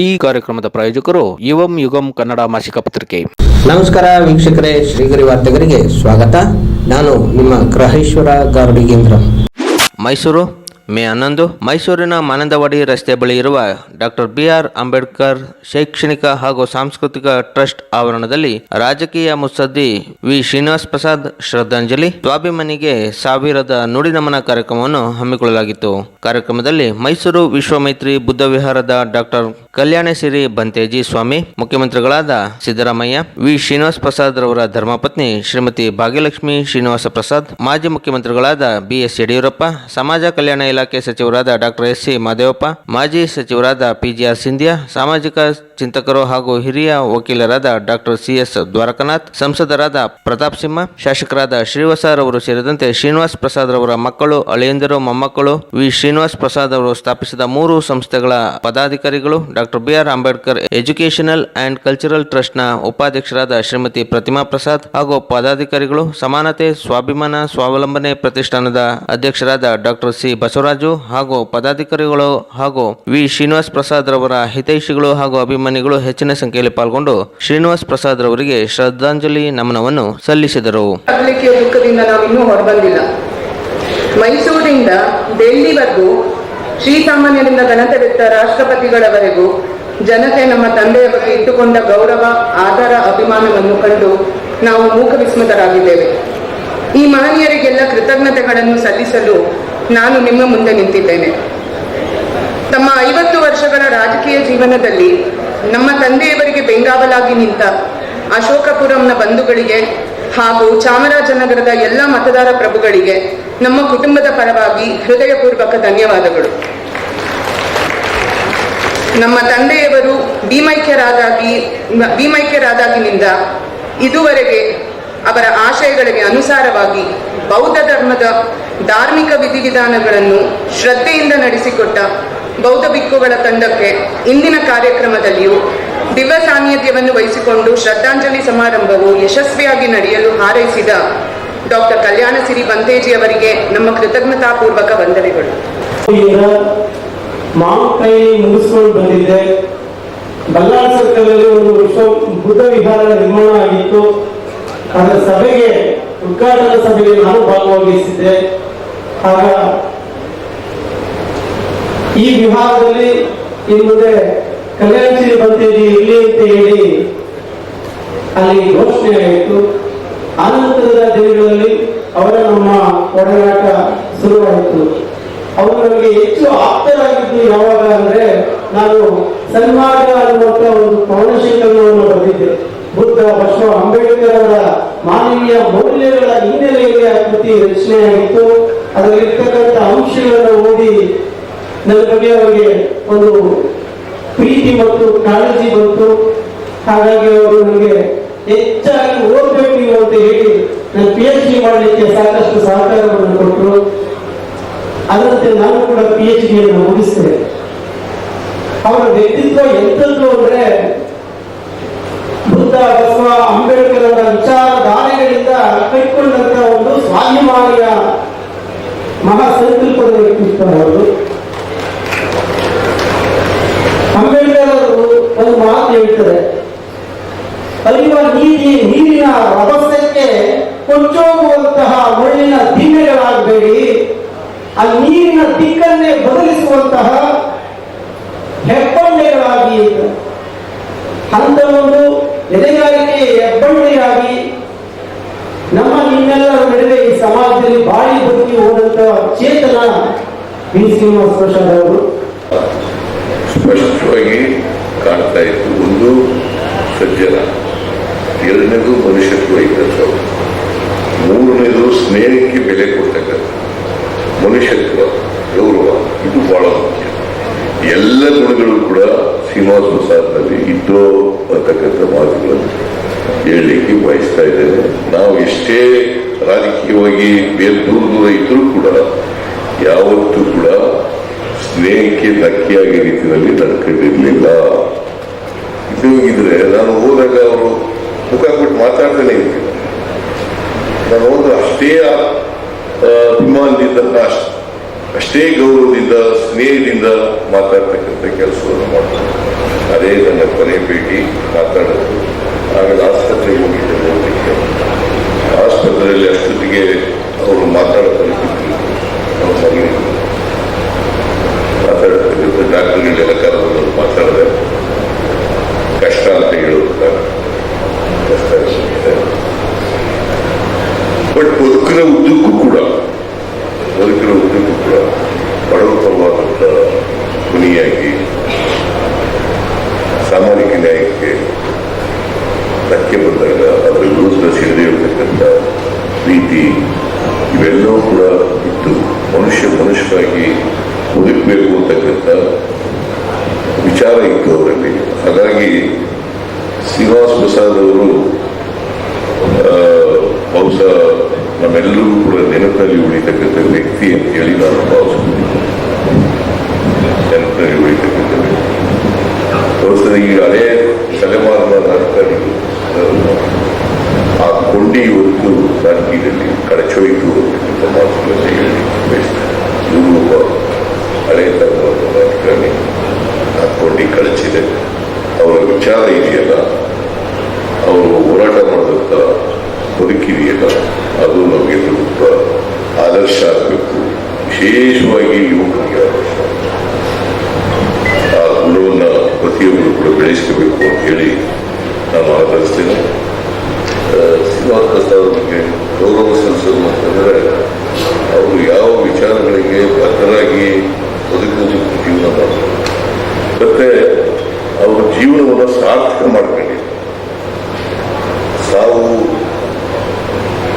ಈ ಕಾರ್ಯಕ್ರಮದ ಪ್ರಾಯೋಜಕರು ಯುವಂ ಯುಗಂ ಕನ್ನಡ ಮಾಸಿಕ ಪತ್ರಿಕೆ. ನಮಸ್ಕಾರ ವೀಕ್ಷಕರೇ ಶ್ರೀಗರಿ ವಾರ್ತೆಗರಿಗೆ ಸ್ವಾಗತ. ನಾನು ನಿಮ್ಮ ಗ್ರಹೇಶ್ವರ ಗಾರ್ಡಿಗೇಂದ್ರ ಮೈಸೂರು ಮೇ ಹನ್ನೊಂದು. ಮೈಸೂರಿನ ಮಾನಂದವಾಡಿ ರಸ್ತೆ ಬಳಿ ಇರುವ ಡಾಕ್ಟರ್ ಬಿ ಆರ್ ಅಂಬೇಡ್ಕರ್ ಶೈಕ್ಷಣಿಕ ಹಾಗೂ ಸಾಂಸ್ಕೃತಿಕ ಟ್ರಸ್ಟ್ ಆವರಣದಲ್ಲಿ ರಾಜಕೀಯ ಮುತ್ಸದ್ದಿ ವಿ. ಶ್ರೀನಿವಾಸ್ ಪ್ರಸಾದ್ ಶ್ರದ್ಧಾಂಜಲಿ ಸ್ವಾಭಿಮಾನಿಗೆ ಸಾವಿರದ ನುಡಿ ನಮನ ಕಾರ್ಯಕ್ರಮವನ್ನು ಹಮ್ಮಿಕೊಳ್ಳಲಾಗಿತ್ತು. ಕಾರ್ಯಕ್ರಮದಲ್ಲಿ ಮೈಸೂರು ವಿಶ್ವಮೈತ್ರಿ ಬುದ್ಧ ವಿಹಾರದ ಡಾಕ್ಟರ್ ಶ್ರೀ ಬಂತೇಜಿ ಸ್ವಾಮಿ, ಮುಖ್ಯಮಂತ್ರಿಗಳಾದ ಸಿದ್ದರಾಮಯ್ಯ, ವಿ. ಶ್ರೀನಿವಾಸ್ ಪ್ರಸಾದ್ ರವರ ಧರ್ಮಪತ್ನಿ ಶ್ರೀಮತಿ ಭಾಗ್ಯಲಕ್ಷ್ಮಿ ಶ್ರೀನಿವಾಸ ಪ್ರಸಾದ್ ಮಾಜಿ ಮುಖ್ಯಮಂತ್ರಿಗಳಾದ ಬಿ. ಎಸ್. ಯಡಿಯೂರಪ್ಪ, ಸಮಾಜ ಕಲ್ಯಾಣ ಇಲಾಖೆ ಸಚಿವರಾದ ಡಾಕ್ಟರ್ ಎಸ್. ಸಿ. ಮಾದೇವಪ್ಪ, ಮಾಜಿ ಸಚಿವರಾದ ಪಿ. ಜಿ. ಆರ್. ಸಿಂಧಿಯಾ, ಸಾಮಾಜಿಕ ಚಿಂತಕರು ಹಾಗೂ ಹಿರಿಯ ವಕೀಲರಾದ ಡಾಕ್ಟರ್ ಸಿ. ಎಸ್. ದ್ವಾರಕನಾಥ್, ಸಂಸದರಾದ ಪ್ರತಾಪ್ ಸಿಂಹ, ಶಾಸಕರಾದ ಶ್ರೀನಿವಾಸ ರವರು ಸೇರಿದಂತೆ ಶ್ರೀನಿವಾಸ್ ಪ್ರಸಾದ್ ರವರ ಮಕ್ಕಳು, ಅಳಿಯಂದಿರು, ಮೊಮ್ಮಕ್ಕಳು, ವಿ. ಶ್ರೀನಿವಾಸ್ ಪ್ರಸಾದ್ ಅವರು ಸ್ಥಾಪಿಸಿದ ಮೂರು ಸಂಸ್ಥೆಗಳ ಪದಾಧಿಕಾರಿಗಳು doctor B R Ambedkar educational and cultural ಟ್ರಸ್ಟ್ನ ಉಪಾಧ್ಯಕ್ಷರಾದ ಶ್ರೀಮತಿ ಪ್ರತಿಮಾ ಪ್ರಸಾದ್ ಹಾಗೂ ಪದಾಧಿಕಾರಿಗಳು ಸಮಾನತೆ, ಸ್ವಾಭಿಮಾನ, ಸ್ವಾವಲಂಬನೆ ಪ್ರತಿಷ್ಠಾನದ ಅಧ್ಯಕ್ಷರಾದ ಡಾಕ್ಟರ್ ಸಿ ಬಸವರಾಜು ಹಾಗೂ ಪದಾಧಿಕಾರಿಗಳು ಹಾಗೂ ವಿ ಶ್ರೀನಿವಾಸ್ ಪ್ರಸಾದ್ ರವರ ಹಿತೈಷಿಗಳು ಹಾಗೂ ಅಭಿಮಾನಿಗಳು ಹೆಚ್ಚಿನ ಸಂಖ್ಯೆಯಲ್ಲಿ ಪಾಲ್ಗೊಂಡು ಶ್ರೀನಿವಾಸ್ ಪ್ರಸಾದ್ ರವರಿಗೆ ಶ್ರದ್ಧಾಂಜಲಿ ನಮನವನ್ನು ಸಲ್ಲಿಸಿದರು. ಮೈಸೂರಿಂದ ಡೆಲ್ಲಿವರೆಗೂ ಶ್ರೀಸಾಮಾನ್ಯರಿಂದ ಗಣತವೆತ್ತ ರಾಷ್ಟ್ರಪತಿಗಳವರೆಗೂ ಜನತೆ ನಮ್ಮ ತಂದೆಯ ಬಗ್ಗೆ ಇಟ್ಟುಕೊಂಡ ಗೌರವ ಆಧಾರ ಅಭಿಮಾನವನ್ನು ಕಂಡು ನಾವು ಮೂಕ ವಿಸ್ಮತರಾಗಿದ್ದೇವೆ. ಈ ಮಹನೀಯರಿಗೆಲ್ಲ ಕೃತಜ್ಞತೆಗಳನ್ನು ಸಲ್ಲಿಸಲು ನಾನು ನಿಮ್ಮ ಮುಂದೆ ನಿಂತಿದ್ದೇನೆ. ತಮ್ಮ ಐವತ್ತು ವರ್ಷಗಳ ರಾಜಕೀಯ ಜೀವನದಲ್ಲಿ ನಮ್ಮ ತಂದೆಯವರಿಗೆ ಬೆಂಗಾವಲಾಗಿ ನಿಂತ ಅಶೋಕಪುರಂನ ಬಂಧುಗಳಿಗೆ ಹಾಗೂ ಚಾಮರಾಜನಗರದ ಎಲ್ಲ ಮತದಾರ ಪ್ರಭುಗಳಿಗೆ ನಮ್ಮ ಕುಟುಂಬದ ಪರವಾಗಿ ಹೃದಯಪೂರ್ವಕ ಧನ್ಯವಾದಗಳು. ನಮ್ಮ ತಂದೆಯವರು ಭೀಮೈಕ್ಯರಾದಾಗಿ, ಭೀಮೈಕ್ಯರಾದಾಗಿನಿಂದ ಇದುವರೆಗೆ ಅವರ ಆಶಯಗಳಿಗೆ ಅನುಸಾರವಾಗಿ ಬೌದ್ಧ ಧರ್ಮದ ಧಾರ್ಮಿಕ ವಿಧಿವಿಧಾನಗಳನ್ನು ಶ್ರದ್ಧೆಯಿಂದ ನಡೆಸಿಕೊಟ್ಟ ಬೌದ್ಧ ಬಿಕ್ಕುಗಳ ತಂಡಕ್ಕೆ ಇಂದಿನ ಕಾರ್ಯಕ್ರಮದಲ್ಲಿಯೂ ದಿವ್ಯ ಸಾನ್ನಿಧ್ಯವನ್ನು ವಹಿಸಿಕೊಂಡು ಶ್ರದ್ಧಾಂಜಲಿ ಸಮಾರಂಭವು ಯಶಸ್ವಿಯಾಗಿ ನಡೆಯಲು ಹಾರೈಸಿದ ಡಾಕ್ಟರ್ ಕಲ್ಯಾಣ ಸಿರಿ ಬಂತೇಜಿ ಅವರಿಗೆ ನಮ್ಮ ಕೃತಜ್ಞತಾಪೂರ್ವಕ ವಂದನೆಗಳು. ಮುಗಿಸ್ಕೊಂಡು ಬಂದಿದ್ದೆ ಬಲ್ಲಾಳ್ ಸರ್ಕಲ್ ಅಲ್ಲಿ ಒಂದು ವಿಶ್ವ ಬುದ್ಧ ವಿಹಾರ ನಿರ್ಮಾಣ ಆಗಿತ್ತು. ಅದರ ಸಭೆಗೆ, ಉದ್ಘಾಟನಾ ಸಭೆಗೆ ನಾನು ಭಾಗವಹಿಸಿದ್ದೆ. ಆಗ ಈ ವಿಭಾಗದಲ್ಲಿ ಇನ್ನು ಕಲ್ಯಾಣ ಬರ್ತೀರಿ ಇಲ್ಲಿ ಅಂತ ಹೇಳಿ ಅಲ್ಲಿ ಘೋಷಣೆ ಆಯಿತು. ಆನಂತರದ ದಿನಗಳಲ್ಲಿ ಅವರ ನಮ್ಮ ಒಡನಾಟ ಶುರುವಾಯಿತು. ಅವರಿಗೆ ಹೆಚ್ಚು ಆಪ್ತರಾಗಿದ್ದು ಯಾವಾಗ ಅಂದ್ರೆ ನಾನು ಸನ್ಮಾರ್ಗ ಅನ್ನುವಂತ ಒಂದು ಪೌನಶೀಕರಣವನ್ನು ಬರೆದಿದ್ದೆ ಬುದ್ಧ, ಬಸವ, ಅಂಬೇಡ್ಕರ್ ಅವರ ಮಾನವೀಯ ಮೌಲ್ಯಗಳ ಹಿನ್ನೆಲೆಯಲ್ಲಿ ಆ ಕೃತಿ ರಚನೆಯಾಗಿತ್ತು ಅದರಲ್ಲಿರ್ತಕ್ಕಂಥ ಅಂಶಗಳನ್ನು ಓದಿ ನನ್ನ ಬಗ್ಗೆ ಅವರಿಗೆ ಒಂದು ಪ್ರೀತಿ ಮತ್ತು ಕಾಳಜಿ ಬಂತು. ಹಾಗಾಗಿ ಅವರು ನನಗೆ ಹೆಚ್ಚಾಗಿ ಓದಬೇಕು ಅಂತ ಹೇಳಿ ನಾನು ಪಿ ಎಚ್ ಡಿ ಮಾಡಲಿಕ್ಕೆ ಸಾಕಷ್ಟು ಸಹಕಾರವನ್ನು ಕೊಟ್ಟರು. ಅದರಂತೆ ನಾನು ಕೂಡ ಪಿ ಎಚ್ ಡಿಯನ್ನು ಮುಗಿಸಿದೆ ಅವರ ವ್ಯಕ್ತಿತ್ವ ಎಂಥದ್ದು ಅಂದ್ರೆ ಬುದ್ಧ, ಬಸವ ಅಂಬೇಡ್ಕರ್ ಅವರ ವಿಚಾರಧಾರೆಗಳಿಂದ ಕೈಕೊಂಡಂತ ಒಂದು ಸ್ವಾಭಿಮಾನಿಯ ಮಹಾ ಸಂಕಲ್ಪದ ವ್ಯಕ್ತಿತ್ವ ಅವರು ಅಂಬೇಡ್ಕರ್ ಅವರು ಒಂದು ಮಾತು ಹೇಳ್ತಾರೆ. ಅಲ್ಲಿರುವ ನೀರಿ ನೀರಿನ ರಭಸಕ್ಕೆ ಕೊಚ್ಚೋಗುವಂತಹ ಮುಳ್ಳಿನ ದಿಮ್ಮೆಗಳಾಗಬೇಡಿ ಆ ನೀರಿನ ದಿಕ್ಕನ್ನೇ ಬದಲಿಸುವಂತಹ ಹೆಬ್ಬಂಡೆಗಳಾಗಿ ಅಂತ ಒಂದು ಎದೆಗಾರಿಕೆ ಹೆಬ್ಬಂಡೆಯಾಗಿ ನಮ್ಮ ನಿಮ್ಮೆಲ್ಲರ ನಡುವೆ ಈ ಸಮಾಜದಲ್ಲಿ ಬಾಳಿ ಬದುಕಿ ಹೋದಂತ ಚೇತನ ವಿ. ಶ್ರೀನಿವಾಸ ಪ್ರಸಾದ್ ಅವರು. ಸ್ಪಷ್ಟವಾಗಿ ಕಾಣ್ತಾ ಇತ್ತು. ಒಂದು ಸಜ್ಜನ, ಎರಡನೇದು ಮನುಷ್ಯತ್ವ ಇದ್ದಂಥವ್ರು ಮೂರನೇದು ಸ್ನೇಹಕ್ಕೆ ಬೆಲೆ ಕೊಡ್ತಕ್ಕಂಥ ಮನುಷ್ಯತ್ವ, ಗೌರವ, ಇದು ಬಹಳ ಮುಖ್ಯ. ಎಲ್ಲ ಗುಣಗಳು ಕೂಡ ಶ್ರೀನಿವಾಸ ಪ್ರಸಾದ್ನಲ್ಲಿ ಇದ್ದೋ ಅಂತಕ್ಕಂಥ ಮಾತುಗಳನ್ನು ಹೇಳಲಿಕ್ಕೆ ಬಯಸ್ತಾ ಇದ್ದೇವೆ ನಾವು ಎಷ್ಟೇ ರಾಜಕೀಯವಾಗಿ ಬೇರೆ ದೂರ ದೂರ ಇದ್ರೂ ಕೂಡ, ಯಾವತ್ತೂ ಕೂಡ ಸ್ನೇಹಕ್ಕೆ ಧಕ್ಕೆಯಾಗಿ ರೀತಿಯಲ್ಲಿ ನಡ್ಕೊಂಡಿರ್ಲಿಲ್ಲ ಇದು ಇದ್ರೆ ನಾನು ಹೋದಾಗ ಅವರು ಮುಖ ಕೊಟ್ಟು ಮಾತಾಡ್ತಾನೆ ನಾನು ಹೋದ್ರೆ ಅಷ್ಟೇ ಅಭಿಮಾನದಿಂದ ಅಷ್ಟ್- ಗೌರವದಿಂದ, ಸ್ನೇಹದಿಂದ ಮಾತಾಡ್ತಕ್ಕಂಥ ಕೆಲಸವನ್ನು ಮಾಡ್ತಾರೆ ಅದೇ ನನ್ನ ಕೊನೆ ಭೇಟಿ ಮಾತಾಡೋದು. ಆಮೇಲೆ ಆಸ್ಪತ್ರೆಗೆ ಹೋಗಿದ್ದೆ ನೋಡಲಿಕ್ಕೆ. ಆಸ್ಪತ್ರೆಯಲ್ಲಿ ಅಷ್ಟೊತ್ತಿಗೆ ಅವರು ಮಾತಾಡೋ ಪರಿಸ್ಥಿತಿ ನಾವು ಸರಿ ಮಾತಾಡೋದಕ್ಕೆ ಡಾಕ್ಟರ್ಗಳೆಲ್ಲ ಕರೆದು ಮಾತಾಡಿದೆ ಕಷ್ಟ ಅಂತ ಹೇಳೋದು ಕಷ್ಟ ಇರುತ್ತೆ ಬಟ್ ಬದುಕಿನ ಉದ್ದಕ್ಕೂ ಕೂಡ ಬದುಕಿನ ಉದ್ದಕ್ಕೂ ಕೂಡ ಬಡವ ಪರವಾದಂಥ ಧ್ವನಿಯಾಗಿ ಸಾಮಾಜಿಕ ನ್ಯಾಯಕ್ಕೆ ಧಕ್ಕೆ ಬಂದಾಗ ಅದರ ವಿರುದ್ಧ ಸಿಡಿದಿರ್ತಕ್ಕಂಥ ಪ್ರೀತಿ ಇವೆಲ್ಲವೂ ಕೂಡ ಇತ್ತು ಮನುಷ್ಯ ಮನುಷ್ಯರಾಗಿ ಬದುಕಬೇಕು ಅಂತಕ್ಕಂಥ ವಿಚಾರ ಇತ್ತು ಅವರಲ್ಲಿ ಹಾಗಾಗಿ ಶ್ರೀನಿವಾಸ್ ಪ್ರಸಾದ್ ಅವರು ಆ, ಬಹುಶಃ ನಮ್ಮೆಲ್ಲರಿಗೂ ಕೂಡ ನೆನಪಿನಲ್ಲಿ ಉಳಿತಕ್ಕಂಥ ವ್ಯಕ್ತಿ ಅಂತ ಹೇಳಿ ನಾನು ಭಾವಿಸ್ತೀನಿ ನೆನಪಿನಲ್ಲಿ ಉಳಿತಕ್ಕಂಥ ವ್ಯಕ್ತಿ ಬಹುಶಃ ಈ ಹಳೆ ತಲೆಮಾರಿನ ರಾಜಕಾರಣಿಗಳು ಆ ಕೊಂಡಿ ಇವತ್ತು ರಾಜಕೀಯದಲ್ಲಿ ಕಳಚೋಯಿತು ಅಂತ ಮಾತುಗಳನ್ನು ಹೇಳಿ ಇವರು ಒಬ್ಬ ಹಳೆ ತಲೆಮಾರಿನ ರಾಜಕಾರಣಿ ಆ ಕೊಂಡಿ ಕಳಚಿದೆ. ಅವರ ವಿಚಾರ ಇದೆಯಲ್ಲ? ಅವರು ಹೋರಾಟ ಮಾಡಿದಂಥ ಬದುಕಿದೆಯಲ್ಲ ಅದು ನಮಗೆ ತುಂಬ ಆದರ್ಶ ಆಗಬೇಕು. ವಿಶೇಷವಾಗಿ ಯುವಕರಿಗೆ ಆದರ್ಶ. ಪ್ರತಿಯೊಬ್ಬರು ಕೂಡ ಬೆಳೆಸ್ಕೋಬೇಕು ಅಂತ ಹೇಳಿ ನಾನು ಆಗ್ರಹಿಸ್ತೇನೆ ಶ್ರೀನಿವಾಸ ಪ್ರಸಾದ್ ಅವರಿಗೆ ಗೌರವ ಸಲ್ಲಿಸೋದು ಅಂತಂದರೆ ಅವರು ಯಾವ ವಿಚಾರಗಳಿಗೆ ಬದ್ಧರಾಗಿ ಬದುಕುವುದಕ್ಕೆ ಜೀವನ ಮಾಡ್ತಾರೆ ಮತ್ತೆ ಅವರ ಜೀವನವನ್ನು ಸಾರ್ಥಕ ಮಾಡ್ಕೊಂಡಿದ್ದಾರೆ ಸಾವು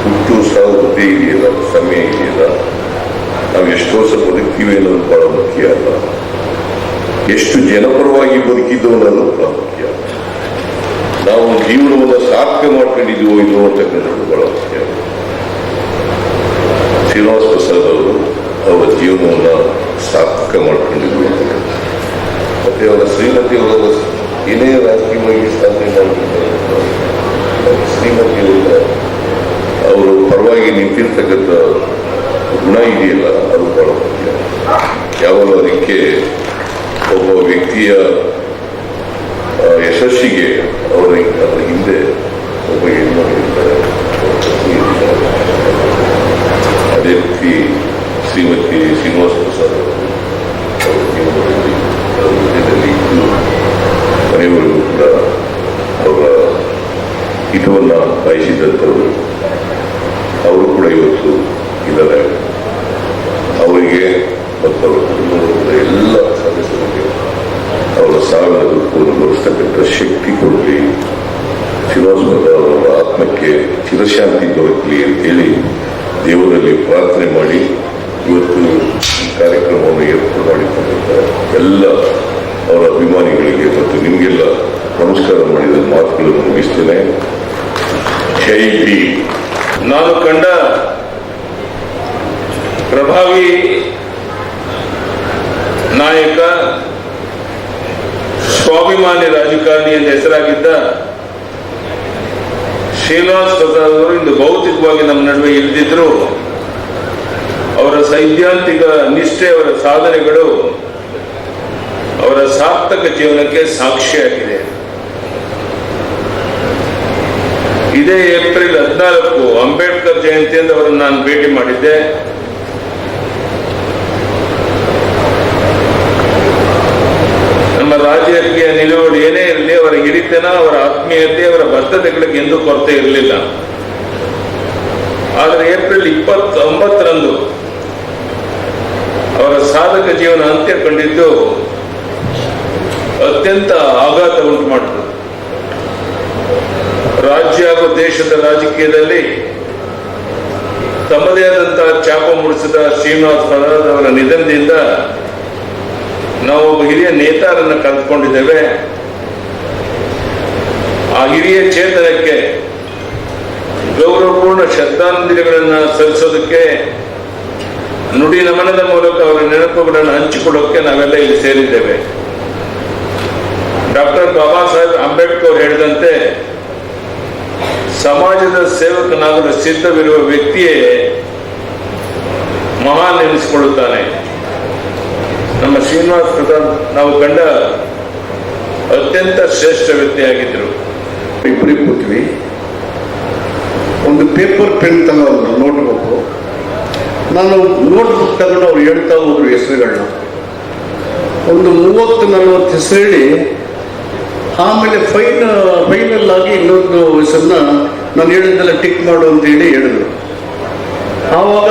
ಹುಟ್ಟು ಸಾವು ಬುದ್ಧಿ ಇದೆಯಲ್ಲ ಸಮಯ ಇದೆಯಲ್ಲ ನಾವು ಎಷ್ಟು ವರ್ಷ ಬದುಕ್ತೀವಿ ಅನ್ನೋದು ಬಹಳ ಮುಖ್ಯ ಅಲ್ಲ ಎಷ್ಟು ಜನಪರವಾಗಿ ಬದುಕಿದ್ದೋ ಅನ್ನೋದು ಪ್ರಾಮುಖ್ಯ. ಮುಖ್ಯ ನಾವು ಜೀವನವನ್ನು ಸಾರ್ಥಕ ಮಾಡ್ಕೊಂಡಿದ್ದೀವೋ ಇಲ್ಲವೋ ಅಂತಕ್ಕಂಥದ್ದು ಬಹಳ ಮುಖ್ಯ ಶ್ರೀನಿವಾಸ ಪ್ರಸಾದ್ ಅವರು ಅವರ ಜೀವನವನ್ನು ಸಾರ್ಥಕ ಮಾಡ್ಕೊಂಡಿದ್ರು ಮತ್ತೆ ಅವರ ಶ್ರೀಮತಿ ಅವರ ಏನೇ ರಾಜಕೀಯವಾಗಿ ಸಾಧನೆ ಮಾಡಿದ್ದಾರೆ ಶ್ರೀಮತಿಯವರ ಅವರು ಪರವಾಗಿ ನಿಂತಿರ್ತಕ್ಕಂಥ ಗುಣ ಇದೆಯಲ್ಲ, ಅದು ಬಹಳ ಮುಖ್ಯ. ಯಾವಾಗ ಅದಕ್ಕೆ ಒಬ್ಬ ವ್ಯಕ್ತಿಯ ಯಶಸ್ಸಿಗೆ ಅವರ ಅದರ ಹಿಂದೆ ಒಬ್ಬ ಹೆಣ್ಮಗಳು ಇರ್ತಾರೆ. ಒಬ್ಬ ಪತ್ನಿ ಇರ್ತಾರೆ. ಅದೇ ರೀತಿ ಶ್ರೀಮತಿ ಶ್ರೀನಿವಾಸ ಪ್ರಸಾದ್ ಅವರು ಜೀವನದಲ್ಲಿ ಅವರ ಜೊತೆಯಲ್ಲಿ ಇದ್ದು ಮನೆಯವರೆಗೂ ಕೂಡ ಅವರ ಹಿತವನ್ನು ಬಯಸಿದಂಥವರು ಅವರು ಕೂಡ ಇವತ್ತು ಇದ್ದಾರೆ. ಅವರಿಗೆ ಮತ್ತು ಅವರ ಕುಟುಂಬದ ಎಲ್ಲ ಸಾವಿನ ದುಃಖವನ್ನು ಭರಿಸ್ತಕ್ಕಂಥ ಶಕ್ತಿ ಕೊಡಲಿ. ಶಿವಾಸ್ಮದ ಅವರ ಆತ್ಮಕ್ಕೆ ಚಿರಶಾಂತಿ ದೊರಕಲಿ ಅಂತೇಳಿ ದೇವರಲ್ಲಿ ಪ್ರಾರ್ಥನೆ ಮಾಡಿ ಇವತ್ತು ಈ ಕಾರ್ಯಕ್ರಮವನ್ನು ಏರ್ಪಾಡು ಮಾಡಿಕೊಂಡಿದ್ದ ಎಲ್ಲ ಅವರ ಅಭಿಮಾನಿಗಳಿಗೆ ಮತ್ತು ನಿಮಗೆಲ್ಲ ನಮಸ್ಕಾರ ಮಾಡಿದ ಮಾತುಗಳನ್ನು ಮುಗಿಸ್ತೇನೆ. ಜೈ ಬಿ ನಾನು ಕಂಡ ಪ್ರಭಾವಿ ನಾಯಕ ಸ್ವಾಭಿಮಾನಿ ರಾಜಕಾರಣಿ ಎಂದು ಹೆಸರಾಗಿದ್ದ ಶ್ರೀನಿವಾಸ್ ಪ್ರಸಾದ್ ಅವರು ಇಂದು ಭೌತಿಕವಾಗಿ ನಮ್ಮ ನಡುವೆ ಇಳಿದಿದ್ರು ಅವರ ಸೈದ್ಧಾಂತಿಕ ನಿಷ್ಠೆ, ಅವರ ಸಾಧನೆಗಳು ಅವರ ಸಾರ್ಥಕ ಜೀವನಕ್ಕೆ ಸಾಕ್ಷಿಯಾಗಿದೆ. ಇದೇ ಏಪ್ರಿಲ್ ಹದಿನಾಲ್ಕು ಅಂಬೇಡ್ಕರ್ ಜಯಂತಿಯಿಂದ ಅವರನ್ನು ನಾನು ಭೇಟಿ ಮಾಡಿದ್ದೆ. ರಾಜಕೀಯ ನಿಲುವಳಿ ಏನೇ ಇರಲಿ, ಅವರ ಹಿಡಿತನ, ಅವರ ಆತ್ಮೀಯತೆ, ಅವರ ಬದ್ಧತೆಗಳಿಗೆ ಎಂದೂ ಕೊರತೆ ಇರಲಿಲ್ಲ. ಆದರೆ ಏಪ್ರಿಲ್ ಇಪ್ಪತ್ತೊಂಬತ್ತರಂದು ಅವರ ಸಾಧಕ ಜೀವನ ಅಂತ್ಯ ಕಂಡಿದ್ದು ಅತ್ಯಂತ ಆಘಾತ ಉಂಟು ಮಾಡಿತು. ರಾಜ್ಯ ಹಾಗೂ ದೇಶದ ರಾಜಕೀಯದಲ್ಲಿ ತಮ್ಮದೇ ಆದಂತಹ ಚಾಪ ಮೂಡಿಸಿದ ಶ್ರೀನಿವಾಸ್ ಪ್ರಸಾದ್ ಅವರ ನಿಧನದಿಂದ ನಾವು ಒಬ್ಬ ಹಿರಿಯ ನೇತಾರನ್ನು ಕಳೆದುಕೊಂಡಿದ್ದೇವೆ ಆ ಹಿರಿಯ ಚೇತನಕ್ಕೆ ಗೌರವಪೂರ್ಣ ಶ್ರದ್ಧಾಂಜಲಿಗಳನ್ನು ಸಲ್ಲಿಸೋದಕ್ಕೆ ನುಡಿ ನಮನದ ಮೂಲಕ ಅವರ ನೆನಪುಗಳನ್ನು ಹಂಚಿಕೊಳ್ಳೋಕೆ ನಾವೆಲ್ಲ ಇಲ್ಲಿ ಸೇರಿದ್ದೇವೆ. ಡಾಕ್ಟರ್ ಬಾಬಾ ಸಾಹೇಬ್ ಅಂಬೇಡ್ಕರ್ ಹೇಳಿದಂತೆ, ಸಮಾಜದ ಸೇವಕನಾಗಲು ಸಿದ್ಧವಿರುವ ವ್ಯಕ್ತಿಯೇ ಮಹಾನ್ ಎನಿಸಿಕೊಳ್ಳುತ್ತಾನೆ. ಶ್ರೀನಿವಾಸ್ ಪ್ರಸಾದ್ ನಾವು ಕಂಡ ಅತ್ಯಂತ ಶ್ರೇಷ್ಠ ವ್ಯಕ್ತಿಯಾಗಿದ್ದರು ಇಬ್ಬರಿ ಕೂತ್ವಿ ಒಂದು ಪೇಪರ್ ಪೆನ್ ತಗೊಂಡು ನೋಟ್ಬುಕ್ ನಾನು ನೋಟ್ಬುಕ್ ತಗೊಂಡು ಅವ್ರು ಹೇಳ್ತಾ ಹೋದ್ರು ಹೆಸರುಗಳನ್ನ ಒಂದು ಮೂವತ್ತು, ನಲವತ್ತು ಹೆಸರು ಹೇಳಿ, ಆಮೇಲೆ ಫೈನ್ ಫೈನಲ್ ಆಗಿ ಇನ್ನೊಂದು ಹೆಸರನ್ನ ನಾನು ಹೇಳಿದ್ದೆಲ್ಲ ಟಿಕ್ ಮಾಡು ಅಂತ ಹೇಳಿ ಹೇಳಿದ್ರು. ಆವಾಗ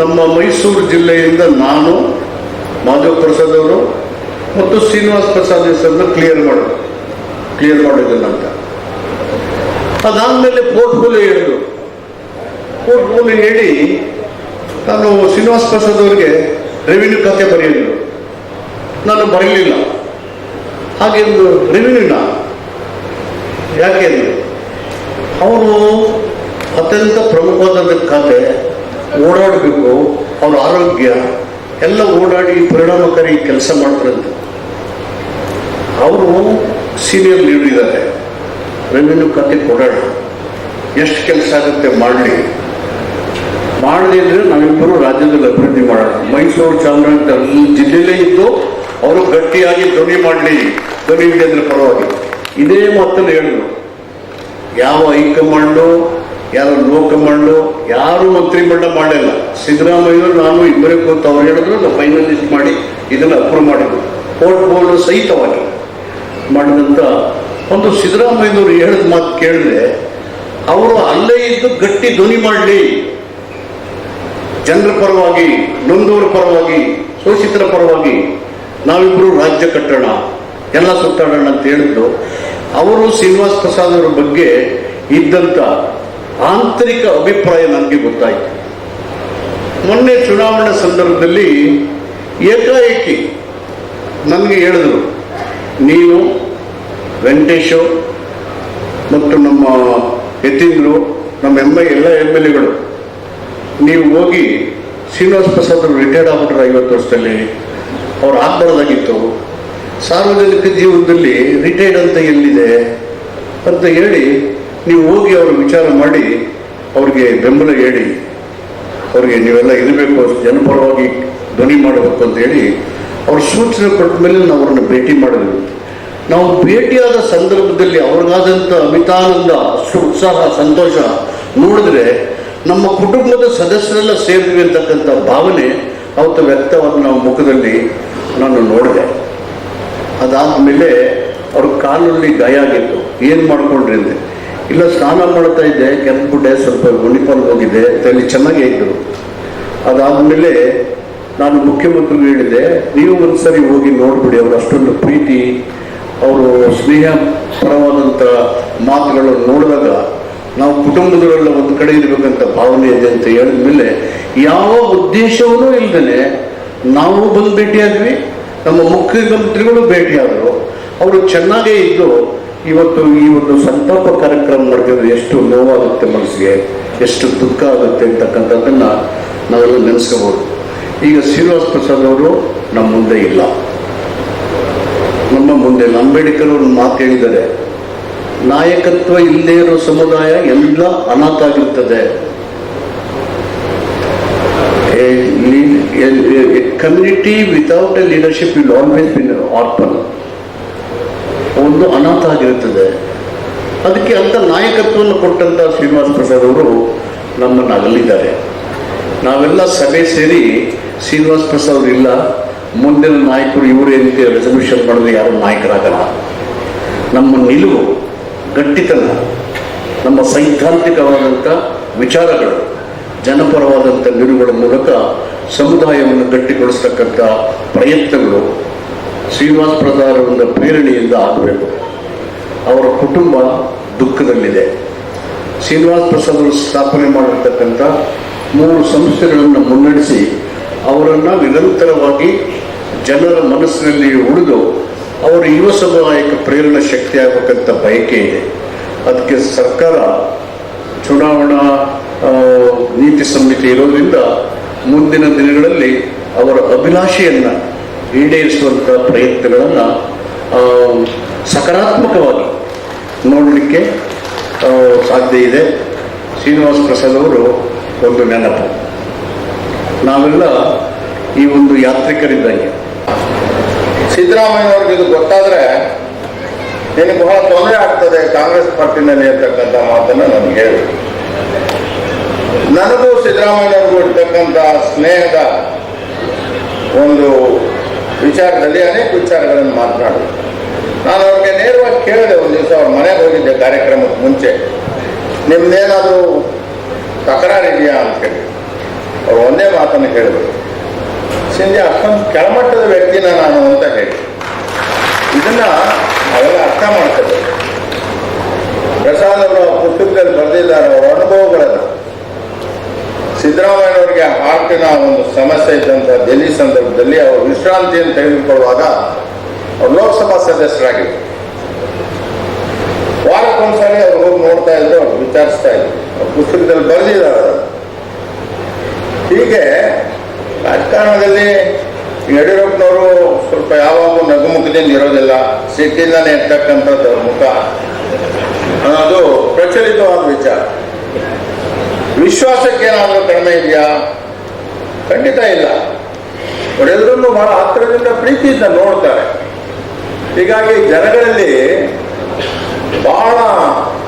ನಮ್ಮ ಮೈಸೂರು ಜಿಲ್ಲೆಯಿಂದ ನಾನು ಮಾಧವ್ ಪ್ರಸಾದ್ ಅವರು ಮತ್ತು ಶ್ರೀನಿವಾಸ್ ಪ್ರಸಾದ್ ಹೆಸರನ್ನ ಕ್ಲಿಯರ್ ಮಾಡೋದು ಕ್ಲಿಯರ್ ಮಾಡೋದಿಲ್ಲ ಅಂತ ಅದಾದ್ಮೇಲೆ ಪೋರ್ಟ್ಫೋಲಿಯೋ ಹೇಳಿದ್ರು. ಪೋರ್ಟ್ಫೋಲಿಯೋ ಹೇಳಿ ನಾನು ಶ್ರೀನಿವಾಸ್ ಪ್ರಸಾದ್ ಅವರಿಗೆ ರೆವಿನ್ಯೂ ಖಾತೆ ಬರೆಯಲಿಲ್ಲ ನಾನು ಬರಲಿಲ್ಲ. ಹಾಗೆ ರೆವಿನ್ಯೂನ ಯಾಕೆ ಅವರು ಅತ್ಯಂತ ಪ್ರಮುಖವಾದ ಖಾತೆ ಓಡಾಡಬೇಕು, ಅವರ ಆರೋಗ್ಯ ಎಲ್ಲ ಓಡಾಡಿ ಪರಿಣಾಮಕಾರಿ ಕೆಲಸ ಮಾಡ್ತಾರಂತೆ. ಅವರು ಸೀನಿಯರ್ ಲೀಡರ್ ಇದ್ದಾರೆ. ರೆವಿನ್ಯೂ ಖಾತೆ ಕೊಡೋಣ. ಎಷ್ಟು ಕೆಲಸ ಆಗುತ್ತೆ ಮಾಡಲಿ. ಮಾಡಲಿ ಅಂದರೆ ನಾವಿಬ್ಬರು ರಾಜ್ಯದಲ್ಲಿ ಅಭಿವೃದ್ಧಿ ಮಾಡೋಣ. ಮೈಸೂರು, ಚಾಮರಾಜನಗರ ಜಿಲ್ಲೆಯಲ್ಲೇ ಇದ್ದು ಅವರು ಗಟ್ಟಿಯಾಗಿ ಧ್ವನಿ ಮಾಡಲಿ. ಧ್ವನಿ ಅಂದರೆ ಪರವಾಗಿ ಇದೇ ಮಾತನ್ನು ಹೇಳಿದ್ರು ಯಾವ ಹೈಕಮಾಂಡು ಯಾರು ಲೋಕ ಮಾಡಲು, ಯಾರು ಮಂತ್ರಿಮಂಡಲ ಮಾಡಲಿಲ್ಲ. ಸಿದ್ದರಾಮಯ್ಯ ನಾನು ಇಬ್ಬರೇ ಕೂತು ಅವ್ರು ಹೇಳಿದ್ರು, ನಾವು ಫೈನಲಿಸ್ಟ್ ಮಾಡಿ ಇದನ್ನು ಅಪ್ರೂವ್ ಮಾಡಿದ್ರು ಬೋರ್ಡ್ ಸಹಿತವಾಗಿ ಮಾಡಿದಂತ ಒಂದು ಸಿದ್ದರಾಮಯ್ಯನವರು ಹೇಳಿದ ಮಾತು ಕೇಳಿದ್ರೆ, ಅವರು ಅಲ್ಲೇ ಇದ್ದು ಗಟ್ಟಿ ಧ್ವನಿ ಮಾಡಲಿ. ಜನರ ಪರವಾಗಿ, ನೊಂದವರ ಪರವಾಗಿ, ಶೋಷಿತರ ಪರವಾಗಿ ನಾವಿಬ್ರು ರಾಜ್ಯ ಕಟ್ಟೋಣ, ಎಲ್ಲ ಸುತ್ತಾಡೋಣ ಅಂತ ಹೇಳಿದ್ರು. ಅವರು ಶ್ರೀನಿವಾಸ್ ಪ್ರಸಾದ್ ಅವರ ಬಗ್ಗೆ ಇದ್ದಂಥ ಆಂತರಿಕ ಅಭಿಪ್ರಾಯ ನನಗೆ ಗೊತ್ತಾಯಿತು. ಮೊನ್ನೆ ಚುನಾವಣೆ ಸಂದರ್ಭದಲ್ಲಿ ಏಕಾಏಕಿ ನನಗೆ ಹೇಳಿದ್ರು, ನೀನು ವೆಂಕಟೇಶು ಮತ್ತು ನಮ್ಮ ಯತೀಂದ್ರು, ನಮ್ಮ ಎಂ ಐ ಎಲ್ಲ ಎಂ ಎಲ್ ಎಗಳು, ನೀವು ಹೋಗಿ ಶ್ರೀನಿವಾಸ ಪ್ರಸಾದ್ ರಿಟೈರ್ಡ್ ಆಗ್ಬಿಟ್ರೆ ಐವತ್ತು ವರ್ಷದಲ್ಲಿ, ಅವ್ರು ಆಗ್ಬಾರ್ದಾಗಿತ್ತು. ಸಾರ್ವಜನಿಕ ಜೀವನದಲ್ಲಿ ರಿಟೈರ್ಡ್ ಅಂತ ಎಲ್ಲಿದೆ? ಅಂತ ಹೇಳಿ ನೀವು ಹೋಗಿ ಅವ್ರ ವಿಚಾರ ಮಾಡಿ, ಅವ್ರಿಗೆ ಬೆಂಬಲ ಹೇಳಿ, ಅವ್ರಿಗೆ ನೀವೆಲ್ಲ ಇರಬೇಕು, ಜನಪರವಾಗಿ ಧ್ವನಿ ಮಾಡಬೇಕು ಅಂತ ಹೇಳಿ, ಅವ್ರ ಸೂಚನೆ ಕೊಟ್ಟ ಮೇಲೆ ನಾವು ಅವ್ರನ್ನ ಭೇಟಿ ಮಾಡಿದ್ವಿ. ನಾವು ಭೇಟಿಯಾದ ಸಂದರ್ಭದಲ್ಲಿ ಅವ್ರಿಗಾದಂಥ ಅಮಿತಾನಂದ ಅಷ್ಟು ಉತ್ಸಾಹ, ಸಂತೋಷ ನೋಡಿದ್ರೆ ನಮ್ಮ ಕುಟುಂಬದ ಸದಸ್ಯರೆಲ್ಲ ಸೇರಿದ್ವಿ ಅಂತಕ್ಕಂಥ ಭಾವನೆ ಅವತ್ತು ವ್ಯಕ್ತವಾದ ನಾವು ಮುಖದಲ್ಲಿ ನಾನು ನೋಡಿದೆ. ಅದಾದ ಮೇಲೆ ಅವ್ರ ಕಾಲಲ್ಲಿ ಗಾಯ ಆಗಿತ್ತು. ಏನು ಮಾಡಿಕೊಂಡ್ರಿ ಅಂದೆ? ಇಲ್ಲ, ಸ್ನಾನ ಮಾಡ್ತಾ ಇದ್ದೆ ಕೆಂಪುಡೆ ಸ್ವಲ್ಪ ಗುಣಿಪಾಲ್ ಹೋಗಿದೆ ಅಲ್ಲಿ ಚೆನ್ನಾಗೇ ಇದ್ದರು ಅದಾದ್ಮೇಲೆ ನಾನು ಮುಖ್ಯಮಂತ್ರಿಗಳು ಹೇಳಿದೆ, ನೀವು ಒಂದ್ಸರಿ ಹೋಗಿ ನೋಡ್ಬಿಡಿ, ಅವರು ಅಷ್ಟೊಂದು ಪ್ರೀತಿ, ಅವರು ಸ್ನೇಹ ಪರವಾದಂಥ ಮಾತುಗಳನ್ನು ನೋಡಿದಾಗ ನಾವು ಕುಟುಂಬದವರೆಲ್ಲ ಒಂದು ಕಡೆ ಇರಬೇಕಂತ ಭಾವನೆ ಇದೆ ಅಂತ ಹೇಳಿದ ಮೇಲೆ ಯಾವ ಉದ್ದೇಶವೂ ಇಲ್ಲದೇ ನಾವು ಬಂದು ಭೇಟಿಯಾದ್ವಿ, ನಮ್ಮ ಮುಖ್ಯಮಂತ್ರಿಗಳು ಭೇಟಿಯಾದರು, ಅವರು ಚೆನ್ನಾಗೇ ಇದ್ದು ಇವತ್ತು ಈ ಒಂದು ಸಂತಾಪ ಕಾರ್ಯಕ್ರಮ ಮಾಡಿದ್ರೆ ಎಷ್ಟು ನೋವಾಗುತ್ತೆ ಮನಸ್ಸಿಗೆ, ಎಷ್ಟು ದುಃಖ ಆಗುತ್ತೆ ಅಂತಕ್ಕಂಥದ್ದನ್ನ ನಾವೆಲ್ಲ ನೆನೆಸ್ಕೋಬಹುದು ಈಗ ಶ್ರೀನಿವಾಸ್ ಪ್ರಸಾದ್ ಅವರು ನಮ್ಮ ಮುಂದೆ ಇಲ್ಲ. ನಮ್ಮ ಮುಂದೆ. ಅಂಬೇಡ್ಕರ್ ಅವರು ಮಾತು ಹೇಳಿದ್ದಾರೆ. ನಾಯಕತ್ವ ಇಲ್ಲದೇ ಇರೋ ಸಮುದಾಯ ಎಲ್ಲ ಅನಾಥ ಆಗಿರ್ತದೆ. Community without a leadership will always been orphan ಒಂದು ಅನಾಥ ಆಗಿರುತ್ತದೆ. ಅದಕ್ಕೆ ಅಂತ ನಾಯಕತ್ವವನ್ನು ಕೊಟ್ಟಂತ ಶ್ರೀನಿವಾಸ ಪ್ರಸಾದ್ ಅವರು ನಮ್ಮನ್ನು ಅಗಲಿದ್ದಾರೆ ನಾವೆಲ್ಲ ಸಭೆ ಸೇರಿ ಶ್ರೀನಿವಾಸ ಪ್ರಸಾದ್ ಅವರು ಇಲ್ಲ, ಮುಂದಿನ ನಾಯಕರು ಇವರೇ ಅಂತ ರೆಸಲ್ಯೂಷನ್ ಮಾಡಿದ್ರೆ ಯಾರು ನಾಯಕರಾಗಲ್ಲ. ನಮ್ಮ ನಿಲುವು ಗಟ್ಟಿತನ, ನಮ್ಮ ಸೈದ್ಧಾಂತಿಕವಾದಂಥ ವಿಚಾರಗಳು ಜನಪರವಾದಂಥ ನಿಲುವುಗಳ ಮೂಲಕ ಸಮುದಾಯವನ್ನು ಗಟ್ಟಿಗೊಳಿಸ್ತಕ್ಕಂಥ ಪ್ರಯತ್ನಗಳು ಶ್ರೀನಿವಾಸ ಪ್ರಸಾದ್ ಅವರ ಪ್ರೇರಣೆಯಿಂದ ಆಗಬೇಕು. ಅವರ ಕುಟುಂಬ ದುಃಖದಲ್ಲಿದೆ. ಶ್ರೀನಿವಾಸ್ ಪ್ರಸಾದ್ ಅವರು ಸ್ಥಾಪನೆ ಮಾಡಿರ್ತಕ್ಕಂಥ ಮೂರು ಸಂಸ್ಥೆಗಳನ್ನು ಮುನ್ನಡೆಸಿ ಅವರನ್ನು ನಿರಂತರವಾಗಿ ಜನರ ಮನಸ್ಸಿನಲ್ಲಿ ಉಳಿದು ಅವರ ಯುವ ಸಮುದಾಯಕ್ಕೆ ಪ್ರೇರಣಾ ಶಕ್ತಿ ಆಗಬೇಕಂತ ಬಯಕೆ ಇದೆ. ಅದಕ್ಕೆ ಸರ್ಕಾರ ಚುನಾವಣಾ ನೀತಿ ಸಂಹಿತೆ ಇರೋದ್ರಿಂದ ಮುಂದಿನ ದಿನಗಳಲ್ಲಿ ಅವರ ಅಭಿಲಾಷೆಯನ್ನು ಈಡೇರಿಸುವಂಥ ಪ್ರಯತ್ನಗಳನ್ನು ಸಕಾರಾತ್ಮಕವಾಗಿ ನೋಡಲಿಕ್ಕೆ ಸಾಧ್ಯ ಇದೆ. ಶ್ರೀನಿವಾಸ ಪ್ರಸಾದ್ ಅವರು ಒಂದು ನೆನಪು. ನಾವೆಲ್ಲ ಈ ಒಂದು ಯಾತ್ರಿಕರಿದ್ದಂಗೆ. ಸಿದ್ದರಾಮಯ್ಯವ್ರಿಗೆ ಇದು ಗೊತ್ತಾದ್ರೆ ನಿನಗೆ ಬಹಳ ತೊಂದರೆ ಆಗ್ತದೆ ಕಾಂಗ್ರೆಸ್ ಪಾರ್ಟಿನಲ್ಲಿ ಇರ್ತಕ್ಕಂಥ ಮಾತನ್ನು ನನಗೆ ಹೇಳಿ ನನಗೂ ಸಿದ್ದರಾಮಯ್ಯವ್ರಿಗೂ ಇರ್ತಕ್ಕಂಥ ಸ್ನೇಹದ ಒಂದು ವಿಚಾರದಲ್ಲಿ ಅನೇಕ ವಿಚಾರಗಳನ್ನು ಮಾತನಾಡಿದೆ ನಾನು ಅವ್ರಿಗೆ ನೇರವಾಗಿ ಕೇಳಿದೆ, ಒಂದು ದಿವಸ ಅವ್ರ ಮನೆಗೆ ಹೋಗಿದ್ದೆ ಕಾರ್ಯಕ್ರಮಕ್ಕೆ ಮುಂಚೆ. ನಿಮ್ದೇನಾದರೂ ತಕರಾರಿದೆಯಾ ಅಂತ ಹೇಳಿ ಅವ್ರು ಒಂದೇ ಮಾತನ್ನು ಹೇಳಿದರು. ಸಿಂಧಿ, ಅಷ್ಟೊಂದು ಕೆಳಮಟ್ಟದ ವ್ಯಕ್ತಿನ ನಾನು ಅಂತ ಹೇಳಿ ಇದನ್ನ ಅವೆಲ್ಲ ಅರ್ಥ ಮಾಡ್ಕೋಬೇಕು ಪ್ರಸಾದ್ ಅವರು ಪುಸ್ತಕದಲ್ಲಿ ಬರೆದಿದ್ದಾರೆ, ಅವರ ಅನುಭವಗಳನ್ನು. ಸಿದ್ದರಾಮಯ್ಯನವರಿಗೆ ಹಾರ್ಟಿನ ಒಂದು ಸಮಸ್ಯೆ ಇದ್ದಂಥ ಡೆಲ್ಲಿ ಸಂದರ್ಭದಲ್ಲಿ ಅವರು ವಿಶ್ರಾಂತಿಯನ್ನು ತೆಗೆದುಕೊಳ್ಳುವಾಗ ಅವರು ಲೋಕಸಭಾ ಸದಸ್ಯರಾಗಿದ್ದರು. ವಾರಕ್ಕೊಂದ್ಸಲ ಅವ್ರು ಹೋಗಿ ನೋಡ್ತಾ ಇದ್ರು, ಅವ್ರು ವಿಚಾರಿಸ್ತಾ ಇದ್ರು. ಪುಸ್ತಕದಲ್ಲಿ ಬರೆದಿದ್ದಾರೆ. ಹೀಗೆ ರಾಜಕಾರಣದಲ್ಲಿ ಯಡಿಯೂರಪ್ಪನವರು ಸ್ವಲ್ಪ ಯಾವಾಗೂ ನಗುಮುಖದಿಂದ ಇರೋದಿಲ್ಲ ಸಿಟ್ಟಿಂದಾನೆ ಇರ್ತಕ್ಕಂಥದ್ದು ಮುಖ ಅನ್ನೋದು ಪ್ರಚಲಿತವಾದ ವಿಚಾರ. ವಿಶ್ವಾಸಕ್ಕೆ ಏನಾದರೂ ಕಡಿಮೆ ಇದೆಯಾ? ಖಂಡಿತ ಇಲ್ಲ. ಒಡೆದ್ರೂ ಬಹಳ ಹತ್ತಿರದಿಂದ ಪ್ರೀತಿಯಿಂದ ನೋಡ್ತಾರೆ. ಹೀಗಾಗಿ ಜನಗಳಲ್ಲಿ ಬಹಳ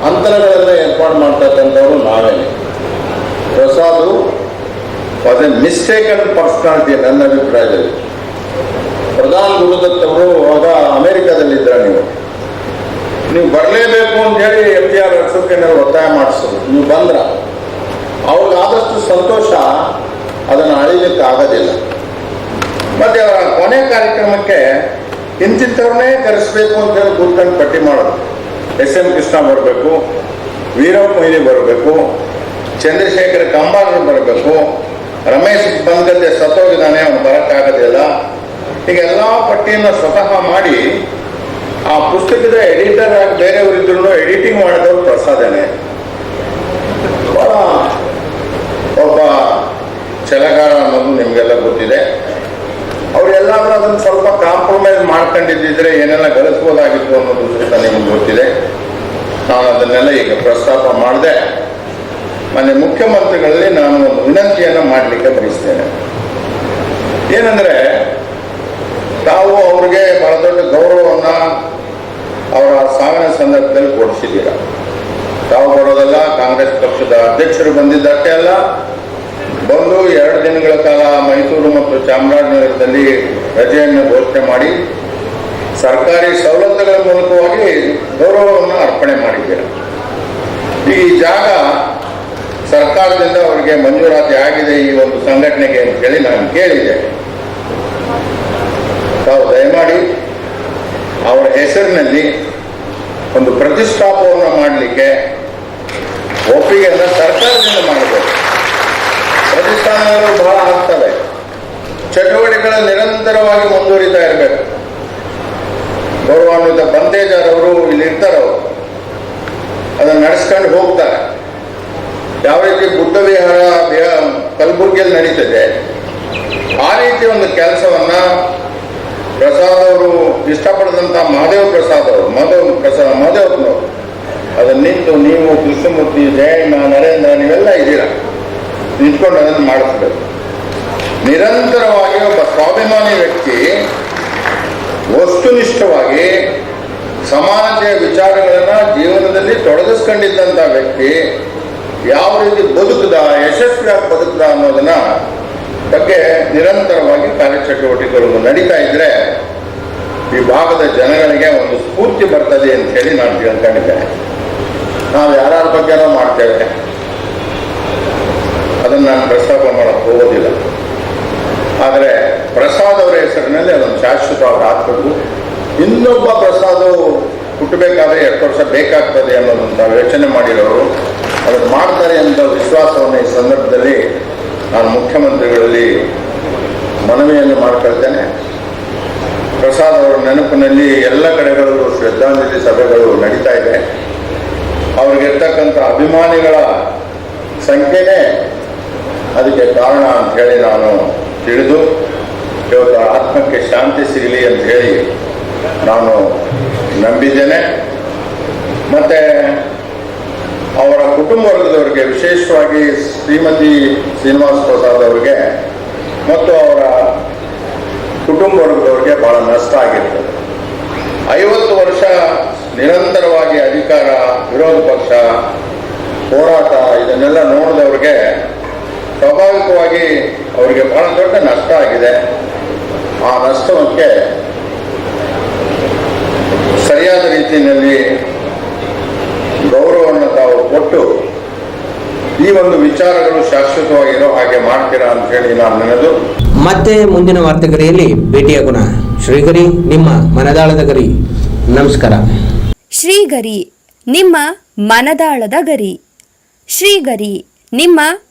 ಅಂತರಗಳನ್ನು ಏರ್ಪಾಡು ಮಾಡ್ತಕ್ಕಂಥವ್ರು ನಾವೇ. Prasad was a mistaken personality ನನ್ನ ಅಭಿಪ್ರಾಯದಲ್ಲಿ. ಪ್ರಧಾನ ಗುರುದತ್ ಅವರು ಆಗ ಅಮೆರಿಕದಲ್ಲಿದ್ರ ನೀವು. ನೀವು ಬರಲೇಬೇಕು ಅಂತ ಹೇಳಿ ಎಫ್ ಟಿ ಆರ್ ಒತ್ತಾಯ ಮಾಡಿಸೋದು ನೀವು ಬಂದ್ರ. ಅವ್ರಿಗೆ ಆದಷ್ಟು ಸಂತೋಷ ಅದನ್ನು ಅಳಿಲಿಕ್ಕೆ ಆಗೋದಿಲ್ಲ ಮತ್ತೆ ಅವರ ಕೊನೆ ಕಾರ್ಯಕ್ರಮಕ್ಕೆ ಇಂತಿಂಥವ್ರನ್ನೇ ಕರೆಸ್ಬೇಕು ಅಂತ ಹೇಳಿ ಕೂತ್ಕೊಂಡು ಪಟ್ಟಿ ಮಾಡೋದು. ಎಸ್ ಎಂ ಕೃಷ್ಣ ಬರಬೇಕು, ವೀರಪ್ಪ ಮೊಯ್ಲಿ ಬರಬೇಕು, ಚಂದ್ರಶೇಖರ್ ಕಂಬಾರರು ಬರಬೇಕು, ರಮೇಶ್ ಬಂದ್ಗದ್ದೆ ಸತ್ತೋಗಿದ್ದಾನೆ ಅವನು ಬರೋಕ್ಕಾಗೋದಿಲ್ಲ. ಹೀಗೆಲ್ಲ ಪಟ್ಟಿಯನ್ನು ಸ್ವತಃ ಮಾಡಿ ಆ ಪುಸ್ತಕದ ಎಡಿಟರ್ ಆಗಿ ಬೇರೆಯವರಿದ್ರು ಎಡಿಟಿಂಗ್ ಮಾಡಿದವರು ಪ್ರಸಾದನೆ. ಬಹಳ ಒಬ್ಬ ಛಲಗಾರ ಅನ್ನೋದು ನಿಮಗೆಲ್ಲ ಗೊತ್ತಿದೆ ಅವರೆಲ್ಲಾದ್ರೂ ಅದನ್ನು ಸ್ವಲ್ಪ ಕಾಂಪ್ರಮೈಸ್ ಮಾಡ್ಕೊಂಡಿದ್ದಿದ್ರೆ ಏನೆಲ್ಲ ಗಳಿಸ್ಬೋದಾಗಿತ್ತು ಅನ್ನೋದು ಸಹಿತ ನಿಮ್ಗೆ ಗೊತ್ತಿದೆ. ನಾನು ಅದನ್ನೆಲ್ಲ ಈಗ ಪ್ರಸ್ತಾಪ ಮಾಡಿದೆ. ಮನೆ ಮುಖ್ಯಮಂತ್ರಿಗಳಲ್ಲಿ ನಾನು ಒಂದು ವಿನಂತಿಯನ್ನು ಮಾಡಲಿಕ್ಕೆ ಬಯಸ್ತೇನೆ. ಏನಂದ್ರೆ, ತಾವು ಅವ್ರಿಗೆ ಬಹಳ ದೊಡ್ಡ ಗೌರವವನ್ನ ಅವರ ಸಾವಿನ ಸಂದರ್ಭದಲ್ಲಿ ಕೊಡಿಸಿದ್ದೀರ. ತಾವು ಬರೋದಲ್ಲ ಕಾಂಗ್ರೆಸ್ ಪಕ್ಷದ ಅಧ್ಯಕ್ಷರು ಬಂದಿದ್ದಷ್ಟೇ ಅಲ್ಲ ಬಂದು ಎರಡು ದಿನಗಳ ಕಾಲ ಮೈಸೂರು ಮತ್ತು ಚಾಮರಾಜನಗರದಲ್ಲಿ ರಜೆಯನ್ನು ಘೋಷಣೆ ಮಾಡಿ ಸರ್ಕಾರಿ ಸವಲತ್ತುಗಳ ಮೂಲಕವಾಗಿ ಗೌರವವನ್ನು ಅರ್ಪಣೆ ಮಾಡಿದ್ದೇನೆ ಈ ಜಾಗ ಸರ್ಕಾರದಿಂದ ಅವರಿಗೆ ಮಂಜೂರಾತಿ ಆಗಿದೆ ಈ ಒಂದು ಸಂಘಟನೆಗೆ ಅಂತ ಹೇಳಿ ನಾನು ಕೇಳಿದೆ. ತಾವು ದಯಮಾಡಿ ಅವರ ಹೆಸರಿನಲ್ಲಿ ಒಂದು ಪ್ರತಿಷ್ಠಾಪವನ್ನು ಮಾಡಲಿಕ್ಕೆ ಒಪ್ಪಿಗೆಯನ್ನು ಸರ್ಕಾರದಿಂದ ಮಾಡಬೇಕು. ಪ್ರತಿಷ್ಠಾನಗಳು ಬಹಳ ಆಗ್ತವೆ. ಚಟುವಟಿಕೆಗಳು ನಿರಂತರವಾಗಿ ಮುಂದುವರಿತಾ ಇರಬೇಕು. ಗೌರವಾನ್ವಿತ ಬಂತೇಜರ್ ಅವರು ಇಲ್ಲಿ ಇರ್ತಾರೆ ಅವರು. ಅದನ್ನು ನಡೆಸ್ಕೊಂಡು ಹೋಗ್ತಾರೆ. ಯಾವ ರೀತಿ ಬುದ್ಧ ವಿಹಾರ ವಿಹಾ- ಕಲಬುರ್ಗಿಯಲ್ಲಿ ನಡೀತದೆ, ಆ ರೀತಿ ಒಂದು ಕೆಲಸವನ್ನ ಪ್ರಸಾದ್ ಅವರು ಇಷ್ಟಪಡದಂತ ಮಹಾದೇವ ಪ್ರಸಾದ್ ಅವರು, ಮಹದೇವ್ ಪ್ರಸಾದ್ ಮಹಾದೇವ್ ಅದನ್ನ ನಿಂತು ನೀವು ಕೃಷ್ಣಮೂರ್ತಿ ಜಯಣ್ಣ ನರೇಂದ್ರ, ನೀವೆಲ್ಲ ಇದ್ದೀರಾ? ನಿಂತ್ಕೊಂಡು ಅದನ್ನು ಮಾಡಿಸ್ಬೇಕು. ನಿರಂತರವಾಗಿ ಒಬ್ಬ ಸ್ವಾಭಿಮಾನಿ ವ್ಯಕ್ತಿ ವಸ್ತುನಿಷ್ಠವಾಗಿ ಸಮಾನತೆಯ ವಿಚಾರಗಳನ್ನ ಜೀವನದಲ್ಲಿ ತೊಡಗಿಸ್ಕೊಂಡಿದ್ದಂಥ ವ್ಯಕ್ತಿ ಯಾವ ರೀತಿ ಬದುಕದ, ಯಶಸ್ವಿಯಾಗಿ ಬದುಕದ ಅನ್ನೋದನ್ನ ಬಗ್ಗೆ ನಿರಂತರವಾಗಿ ಕಾರ್ಯಚಟುವಟಿಕೆಗಳು ನಡೀತಾ ಇದ್ರೆ ಈ ಭಾಗದ ಜನಗಳಿಗೆ ಒಂದು ಸ್ಫೂರ್ತಿ ಬರ್ತದೆ ಅಂತ ಹೇಳಿ ನಾನು ತಿಳ್ಕೊಂಡಿದ್ದೇನೆ. ನಾವು ಯಾರ್ಯಾರ ಬಗ್ಗೆನೋ ಮಾಡ್ತೇವೆ. ಅದನ್ನು ನಾನು ಪ್ರಸ್ತಾಪ ಮಾಡಕ್ಕೆ ಹೋಗೋದಿಲ್ಲ. ಆದರೆ ಪ್ರಸಾದ್ ಅವರ ಹೆಸರಿನಲ್ಲಿ ಅದನ್ನು ಅವರು ಹಾಕಬೇಕು ಇನ್ನೊಬ್ಬ ಪ್ರಸಾದ್ ಹುಟ್ಟಬೇಕಾದ್ರೆ ಎಷ್ಟು ವರ್ಷ ಬೇಕಾಗ್ತದೆ ಅನ್ನೋದನ್ನು ಯೋಚನೆ ಮಾಡಿರೋರು, ಅದನ್ನು ಮಾಡ್ತಾರೆ ಅಂತ ವಿಶ್ವಾಸವನ್ನು ಈ ಸಂದರ್ಭದಲ್ಲಿ ನಾನು ಮುಖ್ಯಮಂತ್ರಿಗಳಲ್ಲಿ ಮನವಿಯನ್ನು ಮಾಡ್ಕೊಳ್ತೇನೆ. ಪ್ರಸಾದ್ ಅವರ ನೆನಪಿನಲ್ಲಿ ಎಲ್ಲ ಕಡೆಗಳಲ್ಲೂ ಶ್ರದ್ಧಾಂಜಲಿ ಸಭೆಗಳು ನಡೀತಾ ಇದೆ. ಅವ್ರಿಗಿರ್ತಕ್ಕಂಥ ಅಭಿಮಾನಿಗಳ ಸಂಖ್ಯೆನೇ ಅದಕ್ಕೆ ಕಾರಣ ಅಂತ ಹೇಳಿ ನಾನು ತಿಳಿದು, ಇವತ್ತು ಆತ್ಮಕ್ಕೆ ಶಾಂತಿ ಸಿಗಲಿ ಅಂತ ಹೇಳಿ ನಾನು ನಂಬಿದ್ದೇನೆ. ಮತ್ತೆ ಅವರ ಕುಟುಂಬ ವರ್ಗದವರಿಗೆ, ವಿಶೇಷವಾಗಿ ಶ್ರೀಮತಿ ಶ್ರೀನಿವಾಸ ಪ್ರಸಾದ್ ಅವರಿಗೆ, ಮತ್ತು ಅವರ ಕುಟುಂಬ ವರ್ಗದವರಿಗೆ ಬಹಳ ನಷ್ಟ ಆಗಿರ್ತದೆ. ಐವತ್ತು ವರ್ಷ ನಿರಂತರವಾಗಿ ಅಧಿಕಾರ, ವಿರೋಧ ಪಕ್ಷ, ಹೋರಾಟ, ಇದನ್ನೆಲ್ಲ ನೋಡಿದವ್ರಿಗೆ ಸ್ವಾಭಾವಿಕವಾಗಿ ಅವರಿಗೆ ಬಹಳ ದೊಡ್ಡ ನಷ್ಟ ಆಗಿದೆ. ಆ ನಷ್ಟಕ್ಕೆ ಸರಿಯಾದ ರೀತಿಯಲ್ಲಿ ಗೌರವವನ್ನು ತಾವು ಕೊಟ್ಟು ಈ ಒಂದು ವಿಚಾರಗಳು ಶಾಶ್ವತವಾಗಿರೋ ಹಾಗೆ ಮಾಡ್ತೀರಾ ಅಂತ ಹೇಳಿ ನಾನು ನೆನೆದು. ಮತ್ತೆ ಮುಂದಿನ ವಾರ್ತೆಗರಿಯಲ್ಲಿ ಭೇಟಿಯಾಗೋಣ ಶ್ರೀಗರಿ ನಿಮ್ಮ ಮನದಾಳದ ಗರಿ. ನಮಸ್ಕಾರ. ಶ್ರೀಗರಿ ನಿಮ್ಮ ಮನದಾಳದ ಗರಿ. ಶ್ರೀಗರಿ ನಿಮ್ಮ